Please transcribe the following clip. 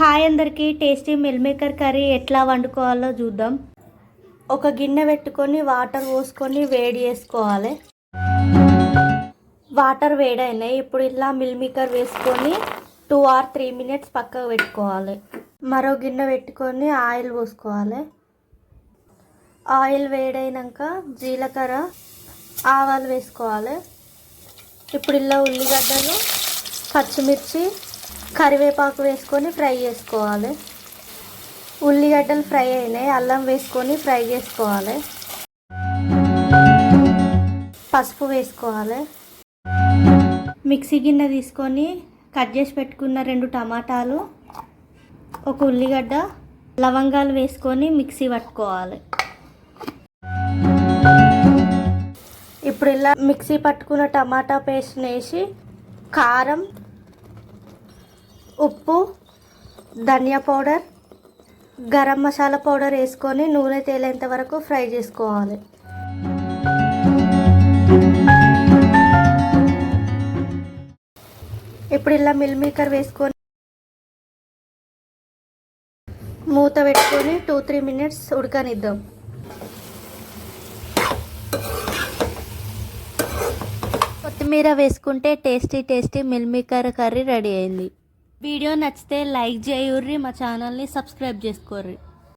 Hi అందరికీ tasty meal maker curry ఎట్లా వండుకోవాలో చూద్దాం. ఒక గిన్నె పెట్టుకొని వాటర్ పోసుకొని వేడి చేసుకోవాలి. వాటర్ వేడైనాయి. ఇప్పుడు ఇలా మిల్ మేకర్ వేసుకొని టూ ఆర్ త్రీ మినిట్స్ పక్కకు పెట్టుకోవాలి. మరో గిన్నె పెట్టుకొని ఆయిల్ పోసుకోవాలి. ఆయిల్ వేడైనాక జీలకర్ర ఆవాలు వేసుకోవాలి. ఇప్పుడు ఇలా ఉల్లిగడ్డలు పచ్చిమిర్చి కరివేపాకు వేసుకొని ఫ్రై చేసుకోవాలి. ఉల్లిగడ్డలు ఫ్రై అయినాయి. అల్లం వేసుకొని ఫ్రై చేసుకోవాలి. పసుపు వేసుకోవాలి. మిక్సీ గిన్నె తీసుకొని కట్ చేసి పెట్టుకున్న రెండు టమాటాలు ఒక ఉల్లిగడ్డ లవంగాలు వేసుకొని మిక్సీ పట్టుకోవాలి. ఇప్పుడు ఇలా మిక్సీ పట్టుకున్న టమాటా పేస్ట్ వేసి కారం ఉప్పు ధనియా పౌడర్ గరం మసాలా పౌడర్ వేసుకొని నూనె తేలేంత వరకు ఫ్రై చేసుకోవాలి. ఇప్పుడు ఇలా మిల్ మేకర్ వేసుకొని మూత పెట్టుకొని టూ త్రీ మినిట్స్ ఉడకనిద్దాం. కొత్తిమీర వేసుకుంటే tasty tasty meal maker curry ready అయింది. వీడియో నచ్చితే లైక్ చేయుర్రి మా ఛానల్ని సబ్స్క్రైబ్ చేసుకోర్రి.